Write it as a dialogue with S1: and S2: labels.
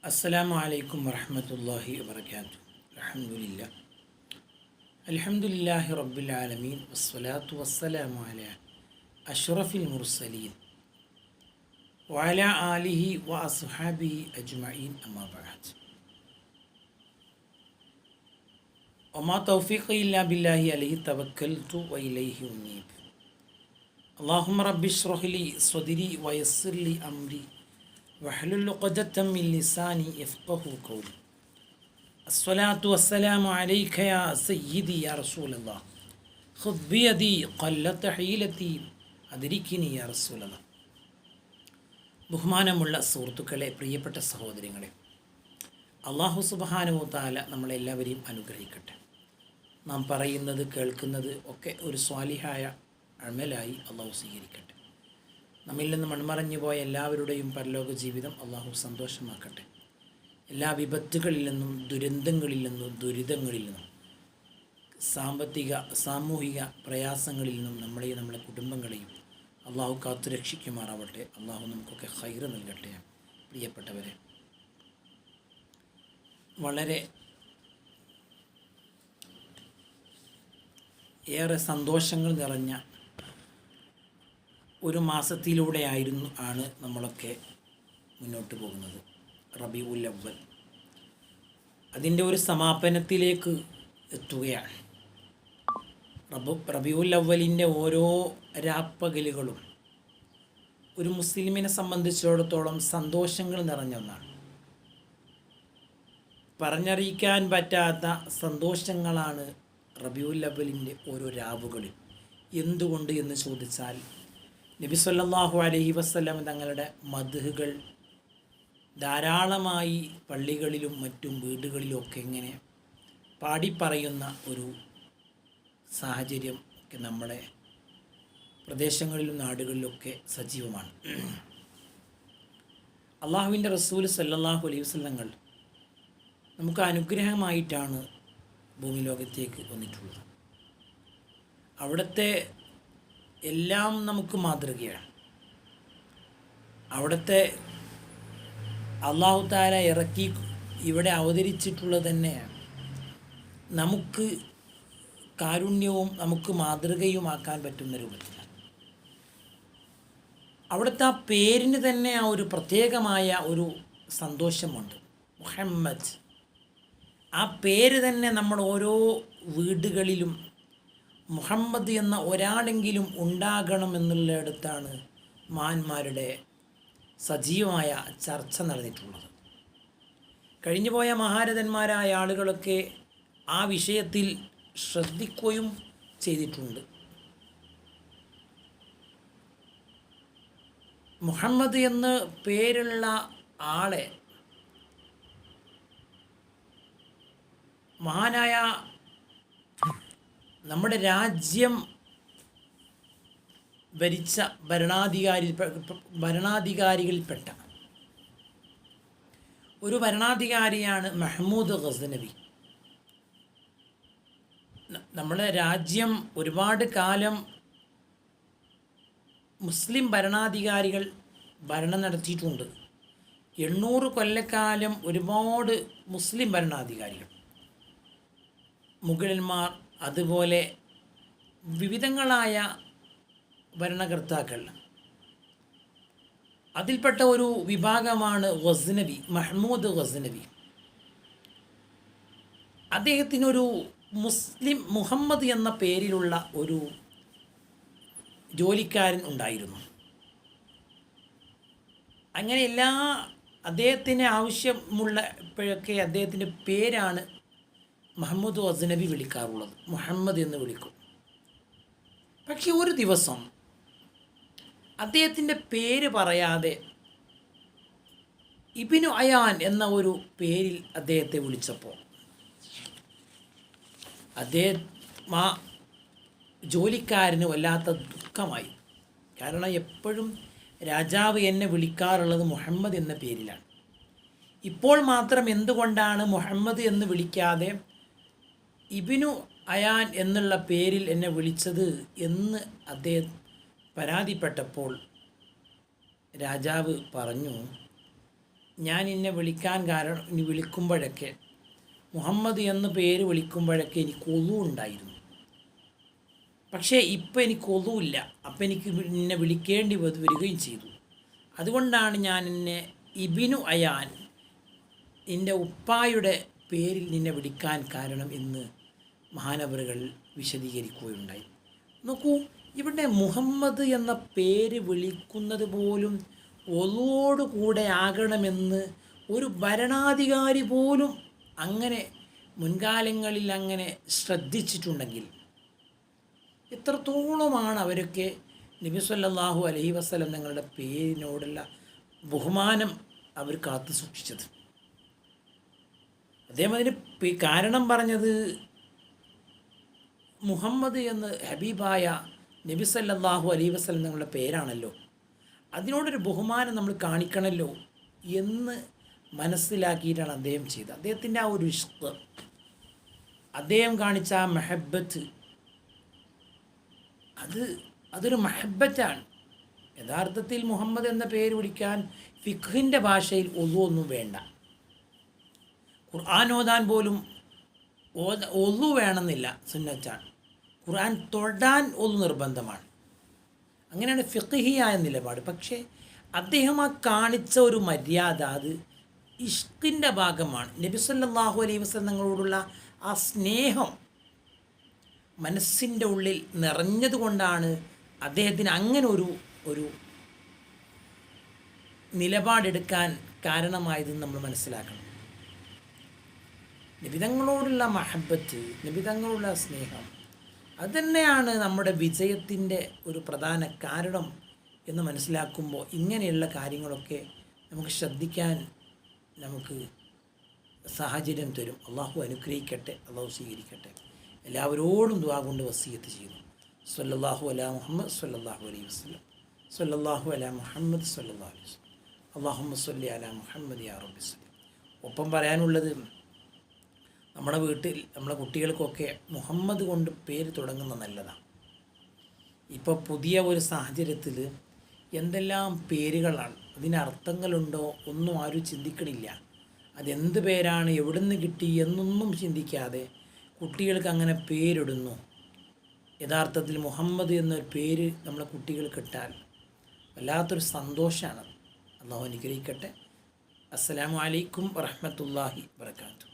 S1: السلام عليكم ورحمة الله وبركاته. الحمد لله. الحمد لله رب العالمين والصلاة والسلام على أشرف المرسلين وعلى آله وأصحابه أجمعين أما بعد. وما توفيقي إلا بالله عليه توكلت وإليه أنيب. اللهم رب اشرح لي صدري ويسر لي أمري. വഹലുല്ലുഖദത്തം ലിസാനി യഫ്ഖഹു ഖൗലി അസ്സലാത്തു വസ്സലാമു അലൈക യാ സയ്യിദി യാ റസൂലല്ലാഹ് ഖുദ് ബിയദി ഖല്ലത ഹീലതി അതിരിക്കിനി യാ റസൂലല്ലാഹ് ബഹുമാനമുള്ള സുഹൃത്തുക്കളെ പ്രിയപ്പെട്ട സഹോദരങ്ങളെ അള്ളാഹു സുബാനുവോ താല നമ്മളെല്ലാവരെയും അനുഗ്രഹിക്കട്ടെ. നാം പറയുന്നത് കേൾക്കുന്നത് ഒക്കെ ഒരു സ്വാലിഹായ അമലായി അള്ളാഹു സ്വീകരിക്കട്ടെ. നമ്മിൽ നിന്ന് മൺമറഞ്ഞു പോയ എല്ലാവരുടെയും പരലോക ജീവിതം അള്ളാഹു സന്തോഷമാക്കട്ടെ. എല്ലാ വിപത്തുകളിൽ നിന്നും ദുരന്തങ്ങളിൽ നിന്നും ദുരിതങ്ങളിൽ നിന്നും സാമ്പത്തിക സാമൂഹിക പ്രയാസങ്ങളിൽ നിന്നും നമ്മളെയും നമ്മുടെ കുടുംബങ്ങളെയും അള്ളാഹു കാത്തു രക്ഷിക്കുമാറാവട്ടെ. അള്ളാഹു നമുക്കൊക്കെ ഹൈറ് നൽകട്ടെ. പ്രിയപ്പെട്ടവരെ വളരെ ഏറെ സന്തോഷങ്ങൾ നിറഞ്ഞ ഒരു മാസത്തിലൂടെ ആയിരുന്നു ആണ് നമ്മളൊക്കെ മുന്നോട്ട് പോകുന്നത്. റബി ഉൽ അവൽ അതിന്റെ ഒരു സമാപനത്തിലേക്ക് എത്തുകയാണ്. റബു റബിയുൽ അവലിന്റെ ഓരോ രാപ്പകലുകളും ഒരു മുസ്ലിമിനെ സംബന്ധിച്ചിടത്തോളം സന്തോഷങ്ങൾ നിറഞ്ഞ ഒന്നാണ്. പറഞ്ഞറിയിക്കാൻ പറ്റാത്ത സന്തോഷങ്ങളാണ് റബിയുൽ അവലിന്റെ ഓരോ രാവുകളിൽ. എന്തുകൊണ്ട് എന്ന് ചോദിച്ചാൽ നബി സല്ലല്ലാഹു അലൈഹി വസല്ലം തങ്ങളുടെ മധുഹുകൾ ധാരാളമായി പള്ളികളിലും മറ്റും വീടുകളിലും ഒക്കെ ഇങ്ങനെ പാടിപ്പറയുന്ന ഒരു സാഹചര്യം ഒക്കെ നമ്മുടെ പ്രദേശങ്ങളിലും നാടുകളിലൊക്കെ സജീവമാണ്. അള്ളാഹുവിന്റെ റസൂൽ സല്ലല്ലാഹു അലൈഹി വസ്ലങ്ങൾ നമുക്ക് അനുഗ്രഹമായിട്ടാണ് ഭൂമി ലോകത്തേക്ക് വന്നിട്ടുള്ളത്. അവിടുത്തെ എല്ലാം നമുക്ക് മാതൃകയാണ്. അവിടുത്തെ അള്ളാഹു താര ഇറക്കി ഇവിടെ അവതരിച്ചിട്ടുള്ളത് തന്നെയാണ്. നമുക്ക് കാരുണ്യവും നമുക്ക് മാതൃകയുമാക്കാൻ പറ്റുന്ന രൂപത്തിൽ അവിടുത്തെ ആ പേരിന് തന്നെ ആ ഒരു പ്രത്യേകമായ ഒരു സന്തോഷമുണ്ട്. മുഹമ്മദ്. ആ പേര് തന്നെ നമ്മൾ ഓരോ വീടുകളിലും മുഹമ്മദ് എന്ന ഒരാളെങ്കിലും ഉണ്ടാകണമെന്നുള്ളിടത്താണ് മാന്മാരുടെ സജീവമായ ചർച്ച നടന്നിട്ടുള്ളത്. കഴിഞ്ഞുപോയ മഹാരഥന്മാരായ ആളുകളൊക്കെ ആ വിഷയത്തിൽ ശ്രദ്ധിക്കുകയും ചെയ്തിട്ടുണ്ട്. മുഹമ്മദ് എന്ന് പേരുള്ള ആളെ മഹാനായ നമ്മുടെ രാജ്യം ഭരിച്ച ഭരണാധികാരി ഭരണാധികാരികളിൽപ്പെട്ട ഒരു ഭരണാധികാരിയാണ് മെഹ്മൂദ് ഗസ്നബി നമ്മുടെ രാജ്യം ഒരുപാട് കാലം മുസ്ലിം ഭരണാധികാരികൾ ഭരണം നടത്തിയിട്ടുണ്ട്. എണ്ണൂറ് കൊല്ലക്കാലം ഒരുപാട് മുസ്ലിം ഭരണാധികാരികൾ. മുഗളന്മാർ അതുപോലെ വിവിധങ്ങളായ ഭരണകർത്താക്കൾ. അതിൽപ്പെട്ട ഒരു വിഭാഗമാണ് ഗസ്നബി മഹ്മൂദ് ഗസ്നബി അദ്ദേഹത്തിനൊരു മുസ്ലിം മുഹമ്മദ് എന്ന പേരിലുള്ള ഒരു ജോലിക്കാരൻ ഉണ്ടായിരുന്നു. അങ്ങനെ എല്ലാ അദ്ദേഹത്തിന് ആവശ്യമുള്ള ഇപ്പോഴൊക്കെ അദ്ദേഹത്തിന്റെ പേരാണ് മുഹമ്മദ് അസ്നബി വിളിക്കാറുള്ളത്. മുഹമ്മദ് എന്ന് വിളിക്കും. പക്ഷെ ഒരു ദിവസം അദ്ദേഹത്തിന്റെ പേര് പറയാതെ ഇബിനു അയാൻ എന്ന ഒരു പേരിൽ അദ്ദേഹത്തെ വിളിച്ചപ്പോൾ അദ്ദേഹം ആ ജോലിക്കാരന് വല്ലാത്ത ദുഃഖമായി. കാരണം എപ്പോഴും രാജാവ് എന്നെ വിളിക്കാറുള്ളത് മുഹമ്മദ് എന്ന പേരിലാണ്. ഇപ്പോൾ മാത്രം എന്തുകൊണ്ടാണ് മുഹമ്മദ് എന്ന് വിളിക്കാതെ ഇബിനു അയാൻ എന്നുള്ള പേരിൽ എന്നെ വിളിച്ചത് എന്ന് അദ്ദേഹം പരാതിപ്പെട്ടപ്പോൾ രാജാവ് പറഞ്ഞു ഞാൻ എന്നെ വിളിക്കാൻ കാരണം ഇനി വിളിക്കുമ്പോഴൊക്കെ മുഹമ്മദ് എന്ന പേര് വിളിക്കുമ്പോഴൊക്കെ എനിക്ക് ഒതു ഉണ്ടായിരുന്നു. പക്ഷേ ഇപ്പം എനിക്ക് ഒതുവില്ല അപ്പം എനിക്ക് എന്നെ വിളിക്കേണ്ടി വരികയും ചെയ്തു. അതുകൊണ്ടാണ് ഞാൻ എന്നെ ഇബിനു അയാൻ എന്റെ ഉപ്പായുടെ പേരിൽ നിന്നെ വിളിക്കാൻ കാരണം എന്ന് മഹാനവറുകൾ വിശദീകരിക്കുകയുണ്ടായി. നോക്കൂ ഇവിടെ മുഹമ്മദ് എന്ന പേര് വിളിക്കുന്നത് പോലും കൂടെ ആകണമെന്ന് ഒരു ഭരണാധികാരി പോലും അങ്ങനെ മുൻകാലങ്ങളിൽ അങ്ങനെ ശ്രദ്ധിച്ചിട്ടുണ്ടെങ്കിൽ എത്രത്തോളമാണ് അവരൊക്കെ നബി സല്ലല്ലാഹു അലൈഹി നിങ്ങളുടെ തങ്ങളുടെ പേരിനോടുള്ള ബഹുമാനം അവർ കാത്തു സൂക്ഷിച്ചത്. അദ്ദേഹം അതിന് കാരണം പറഞ്ഞത് മുഹമ്മദ് എന്ന് ഹബീബായ നബിസല്ലാഹു സല്ലല്ലാഹു വസ്ലം നിങ്ങളുടെ പേരാണല്ലോ. അതിനോടൊരു ബഹുമാനം നമ്മൾ കാണിക്കണമല്ലോ എന്ന് മനസ്സിലാക്കിയിട്ടാണ് അദ്ദേഹം ചെയ്തത്. അദ്ദേഹത്തിന്റെ ആ ഒരു ഇഷ്ക് അദ്ദേഹം കാണിച്ച ആ മെഹബത്ത് അത് അതൊരു മെഹബത്താണ്. യഥാർത്ഥത്തിൽ മുഹമ്മദ് എന്ന പേര് വിളിക്കാൻ ഫിഖിന്റെ ഭാഷയിൽ ഒന്നും വേണ്ട. ഖുർആൻ ഓതാൻ പോലും ഓത ഒന്നു വേണമെന്നില്ല സുന്നത്താണ്. ഖുർആൻ തൊടാൻ ഒന്ന് നിർബന്ധമാണ്. അങ്ങനെയാണ് ഫിഖിഹിയായ നിലപാട്. പക്ഷേ അദ്ദേഹം ആ കാണിച്ച ഒരു മര്യാദ അത് ഇഷ്കിന്റെ ഭാഗമാണ്. നബി സല്ലല്ലാഹു അലൈഹി വസ്ലങ്ങളോടുള്ള ആ സ്നേഹം മനസ്സിന്റെ ഉള്ളിൽ നിറഞ്ഞതുകൊണ്ടാണ് അദ്ദേഹത്തിന് അങ്ങനെ ഒരു ഒരു നിലപാടെടുക്കാൻ കാരണമായതെന്ന് നമ്മൾ മനസ്സിലാക്കണം. നിബിതങ്ങളോടുള്ള മഹബത്ത് നിബിതങ്ങളോടുള്ള സ്നേഹം അതുതന്നെയാണ് നമ്മുടെ വിജയത്തിന്റെ ഒരു പ്രധാന കാരണം എന്ന് മനസ്സിലാക്കുമ്പോൾ ഇങ്ങനെയുള്ള കാര്യങ്ങളൊക്കെ നമുക്ക് ശ്രദ്ധിക്കാൻ നമുക്ക് സാഹചര്യം തരും. അള്ളാഹു അനുഗ്രഹിക്കട്ടെ അള്ളാഹു സ്വീകരിക്കട്ടെ. എല്ലാവരോടും ദുആ കൊണ്ട് വസീയത്ത് ചെയ്യുന്നു. സല്ലല്ലാഹു അലാ മുഹമ്മദ് സല്ലല്ലാഹു അലൈഹി വസ്ലം സല്ലല്ലാഹു അലാ മുഹമ്മദ് സല്ലല്ലാഹു അലൈഹി വസ്ലം അള്ളാഹു സല്ലി അലാ മുഹമ്മദ് യാ റബ്ബി വസ്ലം ഒപ്പം പറയാനുള്ളത് നമ്മുടെ വീട്ടിൽ നമ്മളെ കുട്ടികൾക്കൊക്കെ മുഹമ്മദ് കൊണ്ട് പേര് തുടങ്ങുന്ന നല്ലതാണ്. ഇപ്പോൾ പുതിയ ഒരു സാഹചര്യത്തിൽ എന്തെല്ലാം പേരുകളാണ് അതിന് അർത്ഥങ്ങളുണ്ടോ ഒന്നും ആരും ചിന്തിക്കണില്ല. അതെന്ത് പേരാണ് എവിടുന്ന് കിട്ടി എന്നൊന്നും ചിന്തിക്കാതെ കുട്ടികൾക്ക് അങ്ങനെ പേരിടുന്നു. യഥാർത്ഥത്തിൽ മുഹമ്മദ് എന്നൊരു പേര് നമ്മളെ കുട്ടികൾ കിട്ടാൻ വല്ലാത്തൊരു സന്തോഷമാണ്. അള്ളാഹു അനുഗ്രഹിക്കട്ടെ. അസ്സലാമു അലൈക്കും വറഹ്മത്തുള്ളാഹി വബർക്കാത്തു